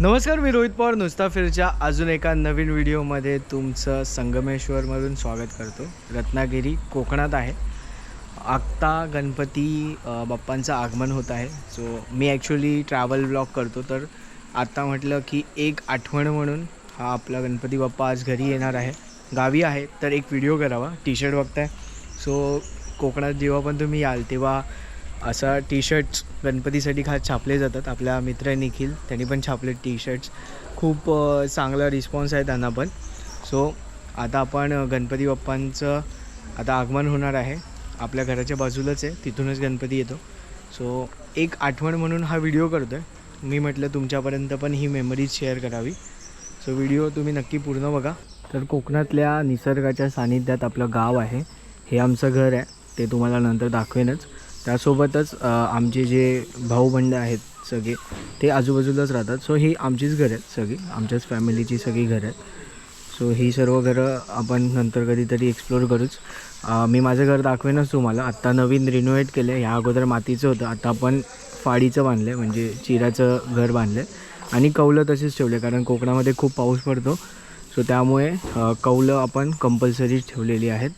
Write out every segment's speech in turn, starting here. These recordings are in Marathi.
नमस्कार मी रोहित पवार नुसता फिरच्या अजून एका नवीन व्हिडिओमध्ये तुमचं संगमेश्वरमधून स्वागत करतो. रत्नागिरी कोकणात आहे. आत्ता गणपती बाप्पांचं आगमन होत आहे. सो मी ॲक्च्युली ट्रॅव्हल ब्लॉग करतो तर आत्ता म्हटलं की एक आठवण म्हणून हा आपला गणपती बाप्पा आज घरी येणार आहे. गावी आहे तर एक व्हिडिओ करावा टी शर्ट बघताय. सो कोकणात जेव्हा पण तुम्ही याल तेव्हा असा टी शर्ट्स गणपतीसाठी खास छापले जातात. आपल्या मित्र निखिल त्यांनी पण छापले टी शर्ट्स खूप चांगला रिस्पॉन्स आहे त्यांना पण. सो आता आपण गणपती बाप्पांचं आता आगमन होणार आहे. आपल्या घराच्या बाजूलाच आहे. तिथूनच गणपती येतो. सो एक आठवण म्हणून हा व्हिडिओ करतो आहे मी म्हटलं तुमच्यापर्यंत पण ही मेमरीज शेअर करावी. सो व्हिडिओ तुम्ही नक्की पूर्ण बघा. तर कोकणातल्या निसर्गाच्या सानिध्यात आपलं गाव आहे. हे आमचं घर आहे. ते तुम्हाला नंतर दाखवेनच. त्यासोबतच आमचे जे भाऊबंड आहेत सगळे ते आजूबाजूलाच राहतात. सो ही आमचीच घरं आहेत सगळी. आमच्याच फॅमिलीची सगळी घरं आहेत. सो ही सर्व घरं आपण नंतर कधीतरी एक्सप्लोर करूच. मी माझं घर दाखवेनच तुम्हाला. आत्ता नवीन रिनोव्हेट केलं आहे ह्या अगोदर मातीचं होतं. आता आपण फाडीचं बांधलं आहे म्हणजे चिराचं घर बांधलं आहे आणि कौलं तसेच ठेवले कारण कोकणामध्ये खूप पाऊस पडतो. सो त्यामुळे कौलं आपण कंपल्सरी ठेवलेली आहेत.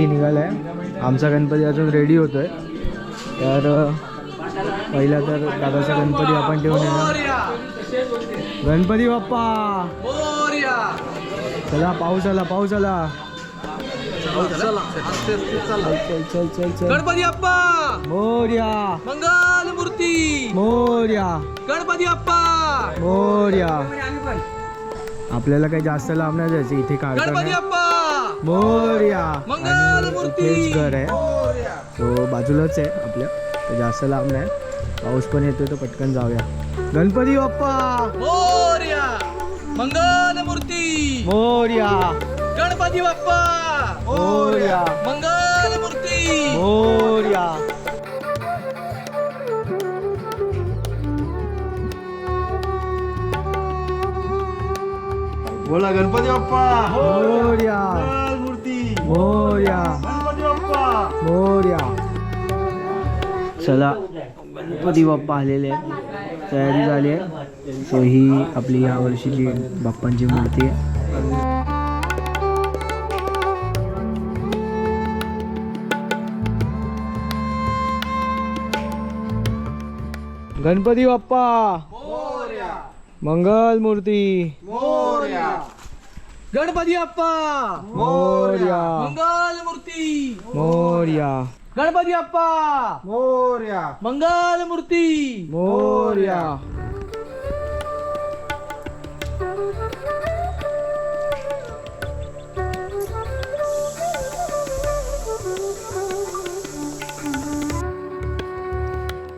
गणपती निघाला आहे. आमचा गणपती अजून रेडी होतो आहे तर पहिला तर दादाचा गणपती आपण ठेवून येणार. गणपती बाप्पा! चला पाऊस आला पाऊस आला. चल चल चल चल चल गणपती अप्पा मोर्या! मंगल मूर्ती मोर्या! गणपती अप्पा मोर्या! आपल्याला काही जास्त लांब नाही जायचं इथे गणपती अप्पा मोर्या. घर आहे. तो बाजूलाच आहे आपल्या. तर जास्त लांब नाही. पाऊस पण येतोय तर पटकन जाऊया. गणपती बाप्पा. मोर्या. मंगल मूर्ती मोर्या. गणपती बाप्पा. मोर्या. मंगल मूर्ती मोर्या. बोला गणपती बाप्पा. मोर्या. मोर्या मोर्या चला गणपती बाप्पा आलेले आहेत. तयारी झाली आहे. सो ही आपली या वर्षीची बाप्पांची मूर्ती आहे. गणपती बाप्पा. मंगल मूर्ती. गणपती अप्पा! मोर्या. मंगल मूर्ती मोर्या. गणपती अप्पा! मोर्या. मंगल मूर्ती मोर्या.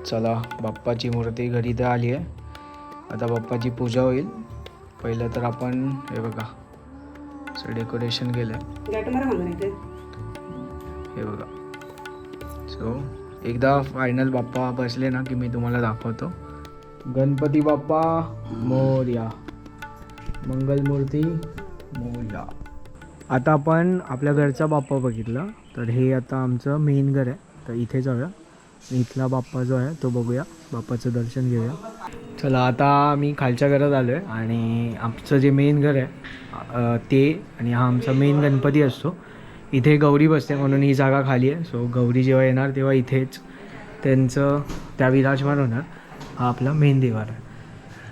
चला बाप्पाची मूर्ती घरी तर आली आहे. आता बाप्पाची पूजा होईल. पहिलं तर आपण हे बघा. असं डेकोरेशन केलं आहे हे बघा. सो एकदा फायनल बाप्पा बसले ना की मी तुम्हाला दाखवतो. गणपती बाप्पा मोर्या. मंगलमूर्ती मोर्या. आता आपण आपल्या घरचा बाप्पा बघितला. तर हे आता आमचं मेन घर आहे. तर इथे जाऊया. इथला बाप्पा जो आहे तो बघूया. बाप्पाचं दर्शन घेऊया. चला आता मी खालच्या घरात आलो आहे आणि आमचं जे मेन घर आहे ते आणि हा आमचा मेन गणपती असतो. इथे गौरी बसते म्हणून ही जागा खाली आहे. सो गौरी जेव्हा येणार तेव्हा इथेच त्यांचं त्या विराजमान होणार. हा आपला मेन देवार आहे.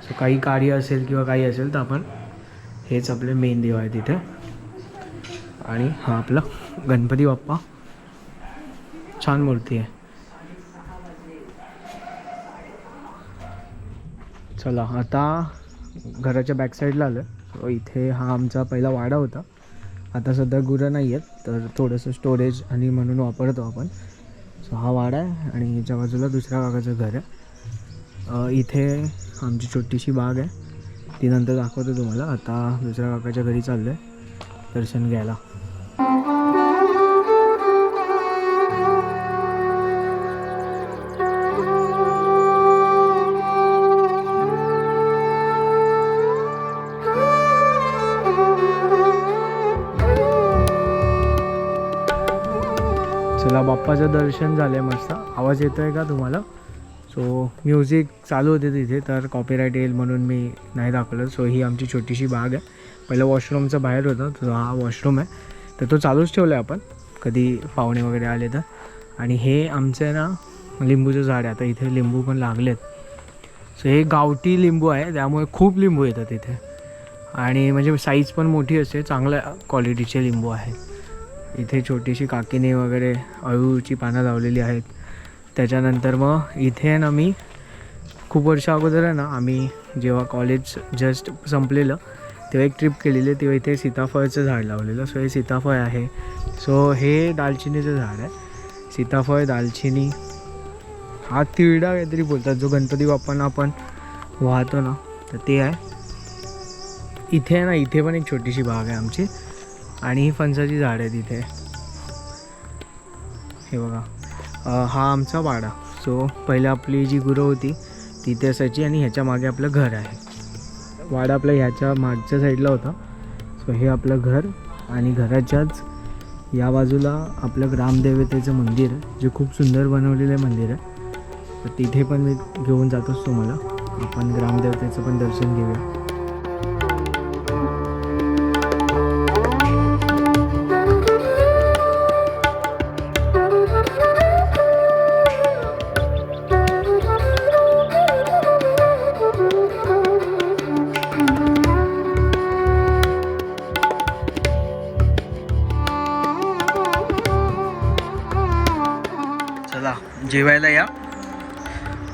सो काही कार्य असेल किंवा काही असेल तर आपण हेच आपले मेन देव आहे तिथे आणि हा आपला गणपती बाप्पा. छान मूर्ती आहे. चला आता घराच्या बॅक साईडला आलं सो इथे हा आमचा पहिला वाडा होता. आता सध्या गुरं नाही आहेत तर थोडंसं स्टोरेज आणि म्हणून वापरतो आपण. सो हा वाडा आहे आणि याच्या बाजूला दुसऱ्या काकाचं घर आहे. इथे आमची छोटीशी बाग आहे. ती नंतर दाखवतो तुम्हाला. आता दुसऱ्या काकाच्या घरी चाललो आहे दर्शन घ्यायला. बाप्पाचं दर्शन झालं आहे मस्त. आवाज येतो आहे का तुम्हाला? सो म्युझिक चालू होते तिथे तर कॉपीराईट येईल म्हणून मी नाही दाखवलं. सो ही आमची छोटीशी बाग आहे. पहिलं वॉशरूमचं बाहेर होतं तर हा वॉशरूम आहे. तर तो चालूच ठेवला आहे आपण. कधी पाहुणे वगैरे आले तर. आणि हे आमचं ना लिंबूचं झाड आहे. आता इथे लिंबू पण लागलेत. सो हे गावठी लिंबू आहे. त्यामुळे खूप लिंबू येतात इथे. आणि म्हणजे साईज पण मोठी असते चांगल्या क्वालिटीचे लिंबू आहेत. इथे छोटीशी काकीने वगैरे अळूची पानं लावलेली आहेत. त्याच्यानंतर मग इथे आहे ना मी खूप वर्ष अगोदर आहे ना आम्ही जेव्हा कॉलेज जस्ट संपलेलं तेव्हा एक ट्रिप केलेली तेव्हा इथे सीताफळचं झाड लावलेलं. सो हे सीताफळ आहे. सो हे दालचिनीचं झाड आहे. सीताफळ दालचिनी हा तिरडा काहीतरी बोलतात. जो गणपती बाप्पांना आपण वाहतो ना तर ते आहे. इथे आहे ना इथे पण एक छोटीशी बाग आहे आमची. आणि ही फणसाची झाड आहे तिथे. हे बघा. हा आमचा वाडा. सो पहिले आपली जी गुरं होती तिथे असायची आणि ह्याच्या मागे आपलं घर आहे. वाडा आपला ह्याच्या मागच्या साईडला होता. सो हे आपलं घर आणि घराच्याच या बाजूला आपलं ग्रामदेवतेचं मंदिर आहे जे खूप सुंदर बनवलेलं मंदिर आहे. तर तिथे पण मी घेऊन जातोच तुम्हाला आपण ग्रामदेवतेचं पण दर्शन घेऊया.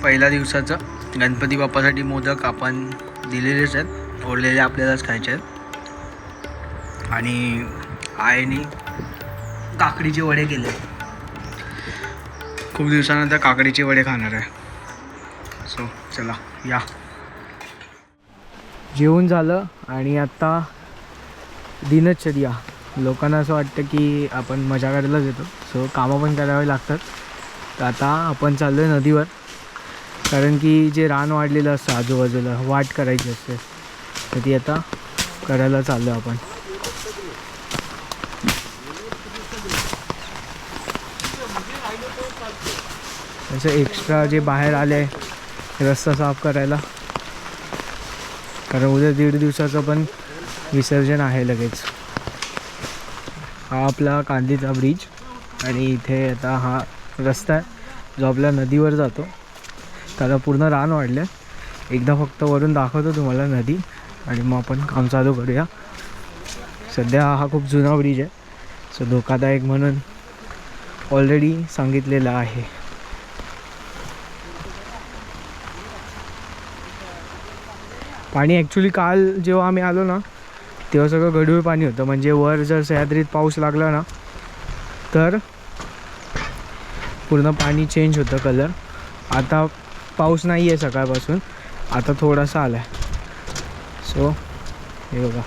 पहिल्या दिवसाचं गणपती बाप्पासाठी मोदक आपण दिलेलेच आहेत. ओढलेले आपल्यालाच खायचे आहेत. आणि आईने काकडीचे वडे केले. खूप दिवसानंतर काकडीचे वडे खाणार आहे. सो चला या. जेवण झालं आणि आत्ता दिनचर्या. लोकांना असं वाटतं की आपण मजा करायलाच येतो. सो कामं पण करावे लागतात. तर आता आपण चाललो आहे नदीवर. कारण की जे रान वाढलेलं असतं आजूबाजूला वाट करायची असते. तर ती आता करायला चाललो आपण. असं एक्स्ट्रा जे बाहेर आले रस्ता साफ करायला. कारण उद्या दीड दिवसाचं पण विसर्जन आहे लगेच. हा आपला कांदीचा ब्रिज आणि इथे आता हा रस्ता आहे. जो आपल्या नदीवर जातो. त्याला पूर्ण रान वाढलं. आहे एकदा फक्त वरून दाखवतो तुम्हाला नदी. आणि मग आपण काम चालू करूया. सध्या हा खूप जुना ब्रिज आहे. सो धोकादायक म्हणून ऑलरेडी सांगितलेलं आहे. पाणी ॲक्च्युली काल जेव्हा आम्ही आलो ना तेव्हा सगळं गडूळ पाणी होतं. म्हणजे वर जर सह्याद्रीत पाऊस लागला ना तर पूर्ण पाणी चेंज होतं कलर आता पाऊस नाही आहे सकाळपासून. आता थोडासा आला आहे सो हे बघा.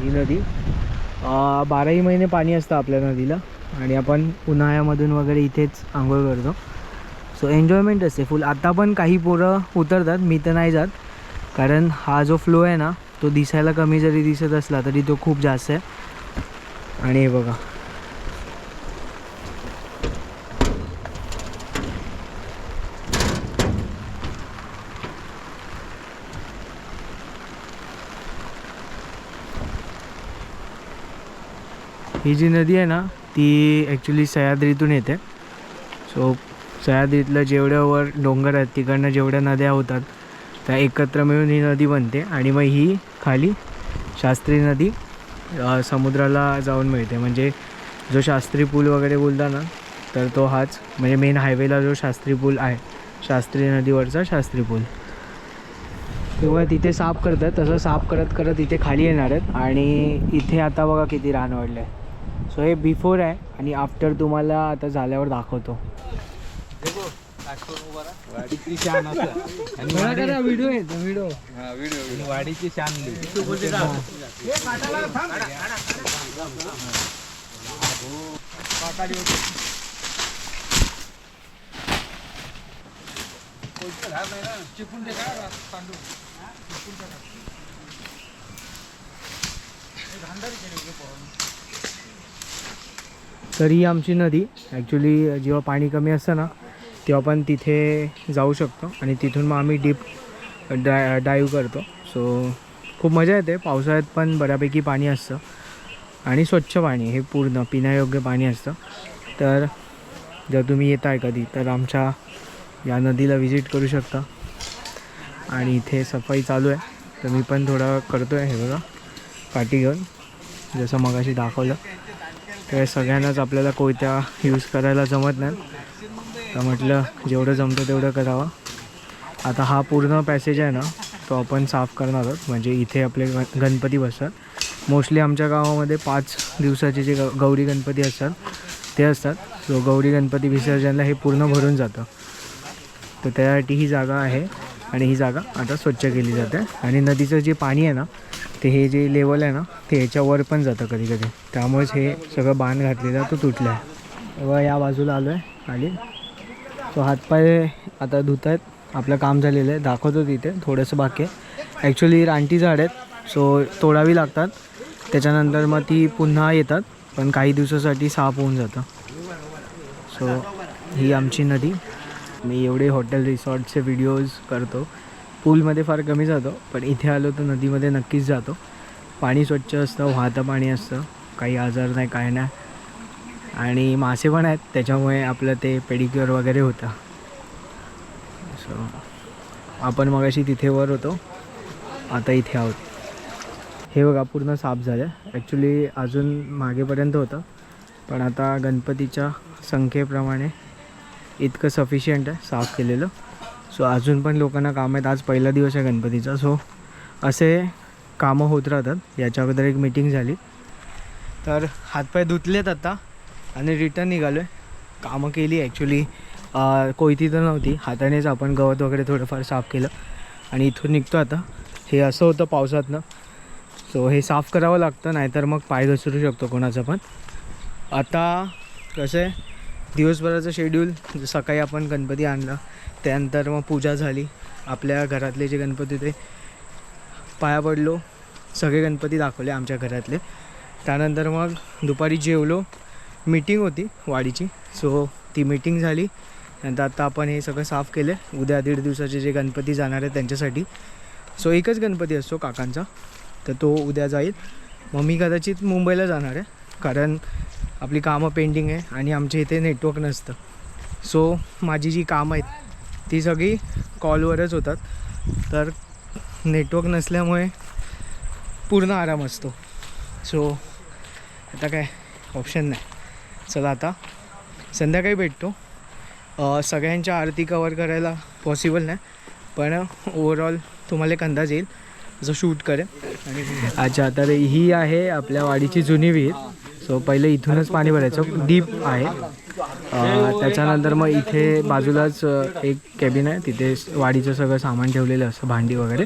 ही नदी. बाराही महिने पाणी असतं आपल्या नदीला. आणि आपण उन्हाळ्यामधून वगैरे इथेच आंघोळ करतो. सो एन्जॉयमेंट असते. फुल आता पण काही पोरं उतरतात. मी तर नाही जात. कारण हा जो फ्लो आहे ना तो दिसायला कमी जरी दिसत असला तरी तो खूप जास्त आहे. आणि हे बघा. ही जी नदी आहे ना ती ॲक्च्युली सह्याद्रीतून येते. सो सह्याद्रीतलं जेवढं वर डोंगर आहेत तिकडनं जेवढ्या नद्या होतात त्या एकत्र मिळून ही नदी बनते आणि मग ही खाली शास्त्री नदी समुद्राला जाऊन मिळते. म्हणजे जो शास्त्री पूल वगैरे बोलता ना तर तो हाच म्हणजे मेन हायवेला जो शास्त्री पूल आहे शास्त्री नदीवरचा शास्त्री पूल. तेव्हा तिथे साफ करतात तसं साफ करत करत इथे खाली येणार आहेत आणि इथे आता बघा किती रान वाढलं. आहे सो हे बिफोर आहे आणि आफ्टर तुम्हाला आता झाल्यावर दाखवतो. वाडीची शान असं. आणि व्हिडिओ येतो व्हिडिओ आणि वाडीची शान तर ही आमची नदी ॲक्च्युली जेव्हा पाणी कमी असतं ना तेव्हा पण तिथे जाऊ शकतो आणि तिथून मग आम्ही डीप डाय डाईव्ह करतो. सो खूप मजा येते. पावसाळ्यात पण बऱ्यापैकी पाणी असतं. आणि स्वच्छ पाणी हे पूर्ण पिण्यायोग्य पाणी असतं. तर जर तुम्ही येत आहे कधी तर आमच्या या नदीला व्हिजिट करू शकता. आणि इथे सफाई चालू आहे. तर मी पण थोडा करतो आहे हे बघा. काठी घेऊन. जसं मगाशी दाखवलं. त्या सगळ्यांनाच आपल्याला कोयत्या यूज करायला जमत नाही तर म्हटलं जेवढं जमतं तेवढं करावं. आता हा पूर्ण पॅसेज आहे ना तो आपण साफ करणार आहोत. म्हणजे इथे आपले गणपती बसतात. मोस्टली आमच्या गावामध्ये पाच दिवसाचे जे ग गौरी गणपती असतात ते असतात. सो गौरी गणपती विसर्जनला हे पूर्ण भरून जातं. तर त्यासाठी ही जागा आहे आणि ही जागा आता स्वच्छ केली जाते. आणि नदीचं जे पाणी आहे ना ते हे जे लेवल आहे ना ते ह्याच्यावर पण जातं कधी कधी. त्यामुळेच हे सगळं बांध घातलेलं तो तुटलं आहे तेव्हा या बाजूला आलो आहे खाली. तो हातपाय आता धुत आहेत आपलं काम झालेलं आहे. दाखवतो तिथे. थोडंसं बाकी आहे. ॲक्च्युली रानटी झाड आहेत. सो तोडावी लागतात. त्याच्यानंतर मग ती पुन्हा येतात. पण काही दिवसासाठी साफ होऊन जातं. सो ही आमची नदी. मी एवढे हॉटेल रिसॉर्टचे व्हिडिओज करतो. पूलमध्ये फार कमी जातो पण इथे आलो तर नदीमध्ये नक्कीच जातो. पाणी स्वच्छ असतं वाहतं पाणी असतं काही आजार नाही काय नाही. आणि मासे पण आहेत त्याच्यामुळे आपलं ते पेडिक्युअर वगैरे होतं. सो आपण मगाशी तिथे वर होतो आता इथे आहोत. हे बघा पूर्ण साफ झालं ॲक्च्युली अजून मागेपर्यंत होतं पण आता गणपतीच्या संख्येप्रमाणे इतकं सफिशियंट आहे साफ केलेलं. सो अजून पण लोकांना काम आहेत. आज पहिला दिवस आहे गणपतीचा. सो असे कामं होत राहतात. याच्या अगोदर एक मीटिंग झाली. तर हातपाय धुतलेत आता आणि रिटर्न निघालो आहे कामं केली ॲक्च्युली कोयती तर नव्हती. हातानेच आपण गवत वगैरे थोडंफार साफ केलं आणि इथून निघतो आता. हे असं होतं पावसातनं. सो हे साफ करावं लागतं नाहीतर मग पाय घसरू शकतो कोणाचा पण. आता कसं आहे दिवसभराचं शेड्यूल सकाळी आपण गणपती आणला. त्यानंतर मग पूजा झाली. आपल्या घरातले जे गणपती ते पाया पडलो. सगळे गणपती दाखवले आमच्या घरातले. त्यानंतर मग दुपारी जेवलो. मीटिंग होती वाडीची. सो ती मीटिंग झाली. नंतर आता आपण हे सगळं साफ केले उद्या दीड दिवसाचे जे गणपती जाणार आहेत त्यांच्यासाठी. सो एकच गणपती असतो काकांचा. तर तो उद्या जाईल. मग मी कदाचित मुंबईला जाणार आहे. कारण आपली कामं पेंडिंग आहे आणि आमच्या इथे नेटवर्क नसतं. सो माझी जी कामं आहेत ती सगळी कॉलवरच होतात. तर नेटवर्क नसल्यामुळे पूर्ण आराम असतो. सो आता काय ऑप्शन नाही. चला आता संध्याकाळी भेटतो. सगळ्यांच्या आरती कवर करायला पॉसिबल नाही. पण ओवरऑल तुम्हाला एक अंदाज येईल. जो शूट करेन. आणि अच्छा तर ही आहे आपल्या वाडीची जुनी विहीर. सो पहिले इथूनच पाणी भरायचं. डीप आहे. त्याच्यानंतर मग इथे बाजूलाच एक कॅबिन आहे. तिथे वाडीचं सगळं सामान ठेवलेलं असतं भांडी वगैरे.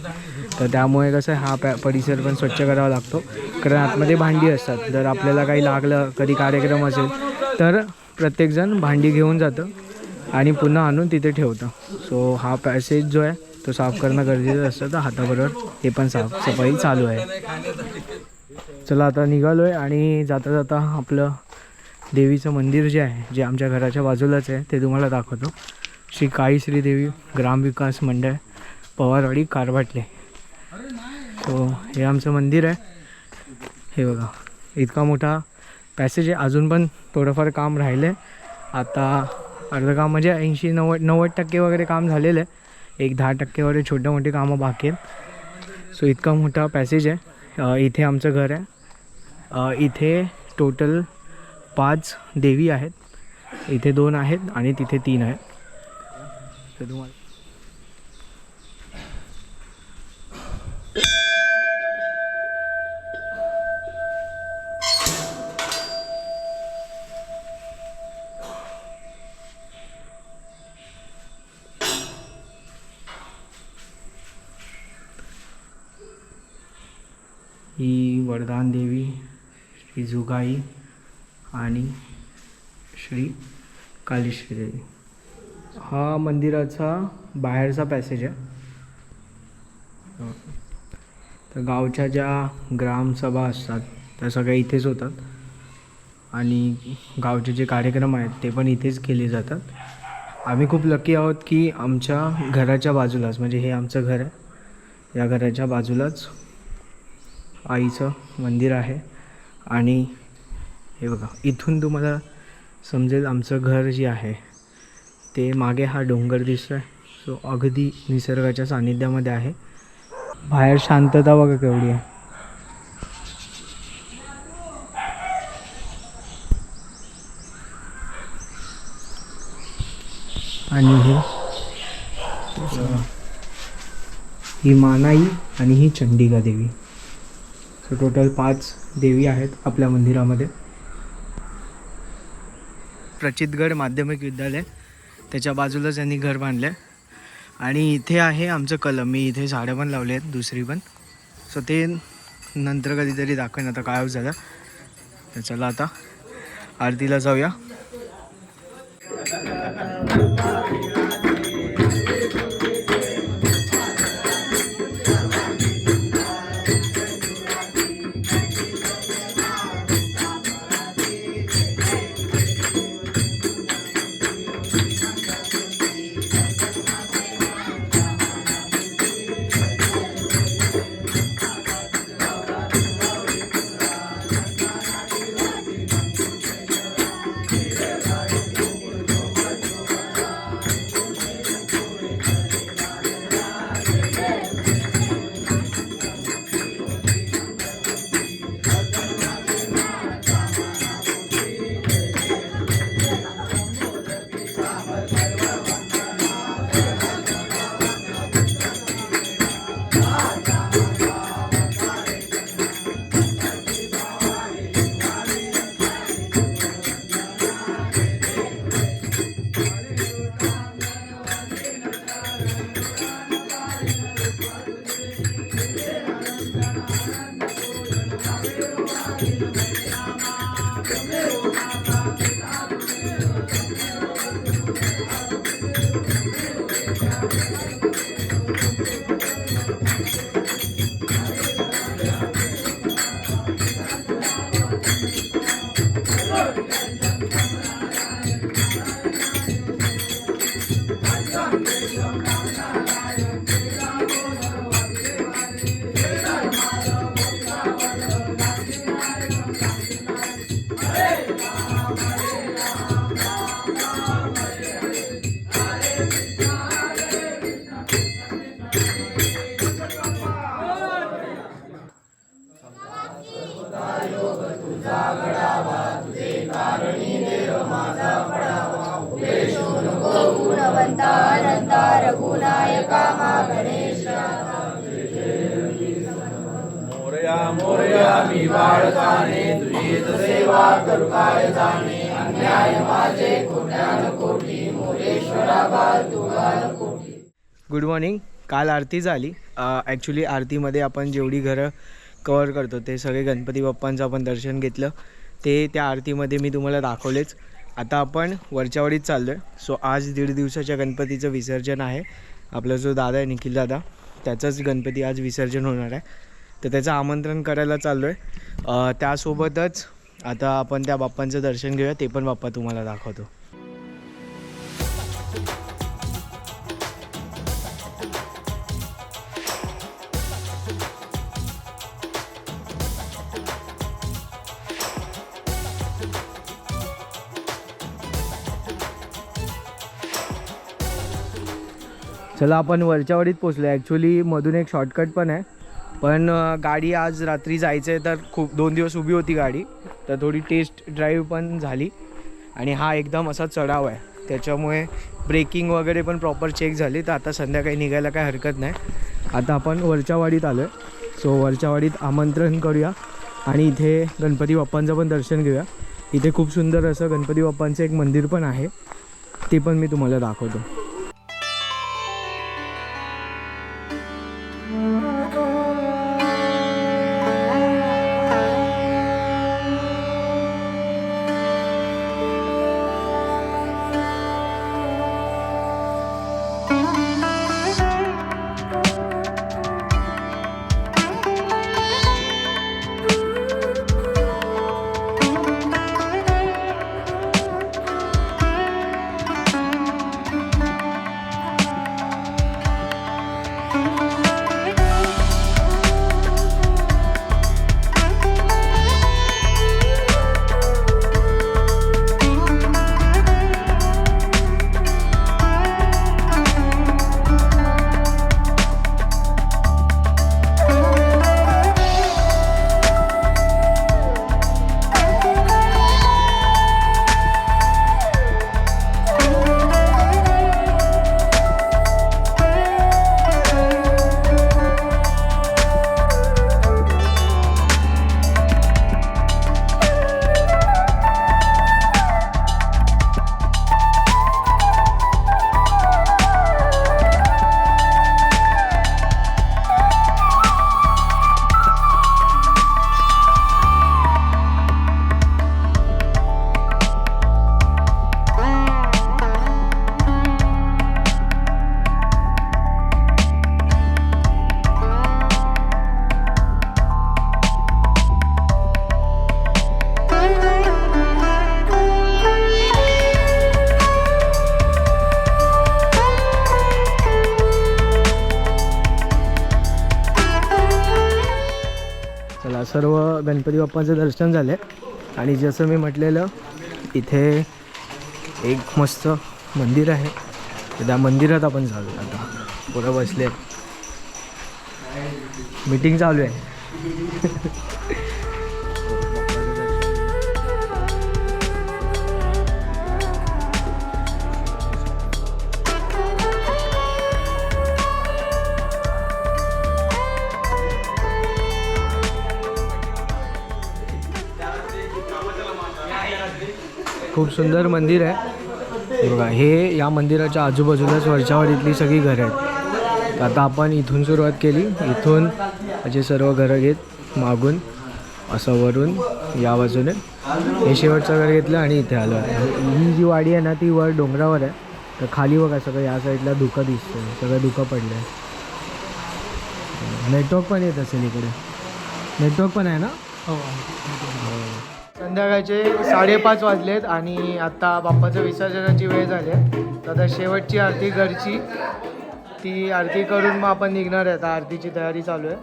तर त्यामुळे कसं आहे, हा पॅ परिसर पण स्वच्छ करावा लागतो. कारण आतमध्ये भांडी असतात. जर आपल्याला काही लागलं कधी कार्यक्रम असेल तर प्रत्येकजण भांडी घेऊन जातं आणि पुन्हा आणून तिथे ठेवतं. सो हा पॅसेज जो आहे तो साफ करणं गरजेचं असतं. तर हाताबरोबर हे पण साफ सफाई चालू आहे. चला आता निघालो आहे आणि जाता जाता आपलं देवीचं मंदिर जे आहे जे आमच्या घराच्या बाजूलाच आहे ते तुम्हाला दाखवतो. श्री काळी श्रीदेवी ग्रामविकास मंडळ पवारवाडी कारभाटले. सो हे आमचं मंदिर आहे. हे बघा इतका मोठा पॅसेज आहे. अजून पण थोडंफार काम राहिलं आहे आता अर्धं काम म्हणजे ऐंशी नव्वद नव्वद टक्के वगैरे काम झालेलं आहे. एक दहा टक्के वगैरे छोटे मोठे कामं बाकी आहेत. सो इतका मोठा पॅसेज आहे. इथे आमचं घर आहे. इथे टोटल पाच देवी आहेत. इथे दोन आहेत आणि तिथे तीन आहेत. तर तुम्हाला ही वरदान देवी श्री जुगाई आणि श्री कालीश्री देवी. हा मंदिराचा बाहेरचा पॅसेज आहे. तर गावच्या ज्या ग्रामसभा असतात त्या सगळ्या इथेच होतात. आणि गावचे जे कार्यक्रम आहेत ते पण इथेच केले जातात. आम्ही खूप लकी आहोत की आमच्या घराच्या बाजूलाच म्हणजे हे आमचं घर आहे या घराच्या बाजूलाच आईचं मंदिर आहे. आणि हे बघा इथून तुम्हाला समजेल आमचं घर जे आहे ते मागे हा डोंगर दिसतो आहे सो अगदी निसर्गाच्या सान्निध्यामध्ये आहे. बाहेर शांतता बघा केवढी आहे. आणि हे ही मानाई आणि ही चंडिका देवी. सो टोटल पाच देवी आहेत आपल्या मंदिरामध्ये. प्रचितगड माध्यमिक विद्यालय त्याच्या बाजूलाच यांनी घर बांधलं आहे आणि इथे आहे आमचं कलम मी इथे झाडं पण लावले आहेत दुसरी पण. सो ते नंतर कधीतरी दाखवेन आता काय झालं. तर चला आता आरतीला जाऊया. मॉर्निंग काल आरती झाली. ॲक्च्युली आरतीमध्ये आपण जेवढी घरं कवर करतो ते सगळे गणपती बाप्पांचं आपण दर्शन घेतलं. ते त्या आरतीमध्ये मी तुम्हाला दाखवलेच. आता आपण वरच्यावडीत चाललो आहे सो आज दीड दिवसाच्या गणपतीचं विसर्जन आहे. आपला जो दादा आहे निखिल दादा त्याचंच गणपती आज विसर्जन होणार आहे. तर त्याचं आमंत्रण करायला चाललो आहे त्यासोबतच आता आपण त्या बाप्पांचं दर्शन घेऊया. ते पण बाप्पा तुम्हाला दाखवतो. चला आपण वरच्यावाडीत पोचलो ॲक्च्युली मधून एक शॉर्टकट पण आहे. पण गाडी आज रात्री जायचं आहे तर खूप दोन दिवस उभी होती गाडी. तर थोडी टेस्ट ड्राईव्ह पण झाली. आणि हा एकदम असा चढाव आहे. त्याच्यामुळे ब्रेकिंग वगैरे पण प्रॉपर चेक झाली. तर आता संध्याकाळी निघायला काही हरकत नाही. आता आपण वरच्यावाडीत आलो आहे सो वरच्यावाडीत आमंत्रण करूया. आणि इथे गणपती बाप्पांचं पण दर्शन घेऊया. इथे खूप सुंदर असं गणपती बाप्पांचं एक मंदिर पण आहे. ते पण मी तुम्हाला दाखवतो. सर्व गणपती बाप्पांचं दर्शन झाले. आणि जसं मी म्हटलेलं इथे एक मस्त मंदिर आहे. तर त्या मंदिरात आपण जाऊ आता. पुढं बसले मीटिंग चालू आहे. खूप सुंदर मंदिर आहे. हे बघा हे या मंदिराच्या आजूबाजूलाच वरच्यावर इथली सगळी घरं आहेत. तर आता आपण इथून सुरुवात केली. इथून असे सर्व घरं घेत मागून असं वरून या बाजूने. हे शेवटचं घर घेतलं आणि इथे आलो. ही जी वाडी आहे ना ती वर डोंगरावर आहे. तर खाली बघा सगळं या साईडला धुकं दिसतं सगळं धुकं पडलं आहे नेटवर्क पण येत असेल इकडे. नेटवर्क पण आहे ना? संध्याकाळचे साडेपाच वाजलेत आणि आता बाप्पाचं विसर्जनाची वेळ झाली आहे. तर आता शेवटची आरती घरची ती आरती करून मग आपण निघणार आहे. आता आरतीची तयारी चालू आहे.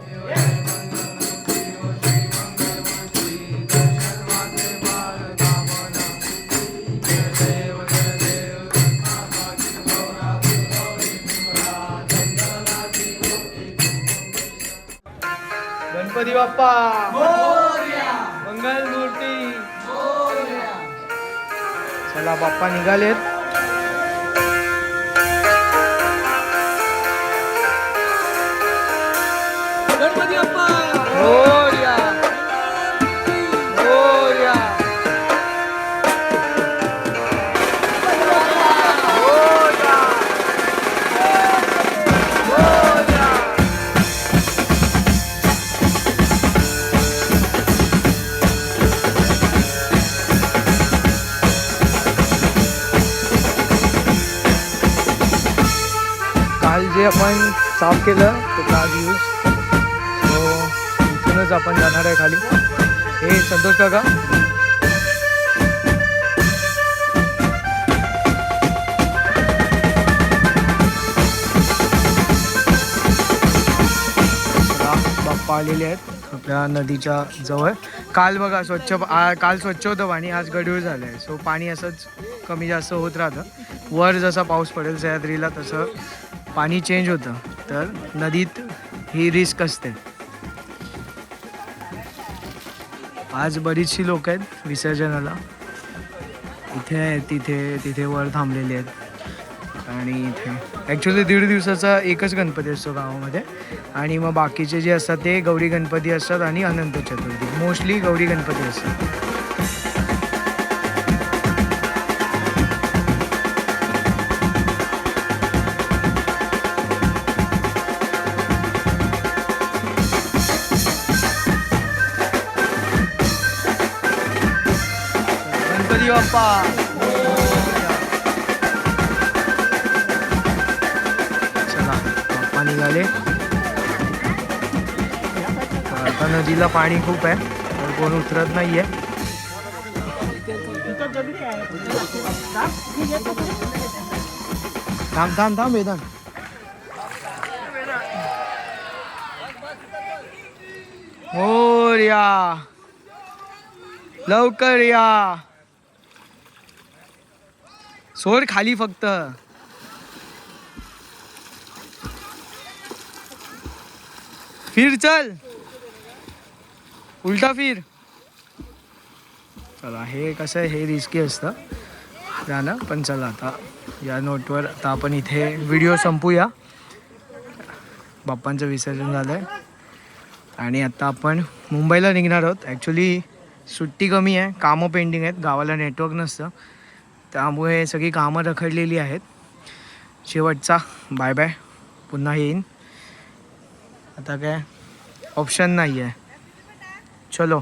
गणपती बाप्पा! बाप्पा निघालेत. जे आपण साफ केलं त्याचा आज यूज सो इथूनच आपण जाणार आहे खाली. हे संतोष काका. बाप्पा आलेले आहेत आपल्या नदीच्या जवळ. काल बघा स्वच्छ आ- काल स्वच्छ होतं पाणी आज गढूळ झालं आहे सो पाणी असंच कमी जास्त होत राहतं. वर जसा पाऊस पडेल सह्याद्रीला तसं पाणी चेंज होतं तर नदीत ही रिस्क असते. आज बरीचशी लोक आहेत विसर्जनाला. इथे आहेत तिथे तिथे वर थांबलेले आहेत. आणि इथे. ॲक्च्युली दीड दिवसाचा एकच गणपती असतो गावामध्ये. आणि मग बाकीचे जे असतात ते गौरी गणपती असतात आणि अनंत चतुर्थी. मोस्टली गौरी गणपती असतात. बाप्पा चला बाप्पा निघाले. आता नदीला पाणी खूप आहे तर कोण उतरत नाहीये. थांब थांब थांब वेदांत. हो या लवकर या. सोड खाली फक्त. फिर चल. उलटा फिर. चला हे कसं आहे हे रिस्की असतं. जाणं पण चला आता. या नोटवर आता आपण इथे व्हिडिओ संपूया. बाप्पांचं विसर्जन झालं आहे आणि आता आपण मुंबईला निघणार आहोत. ॲक्च्युली सुट्टी कमी आहे. कामं पेंडिंग आहेत. गावाला नेटवर्क नसतं. त्यामुळे सगळी कामं रखडलेली आहेत. शेवटचा. बाय बाय पुन्हा येईन. आता काय? ऑप्शन नाही आहे चलो.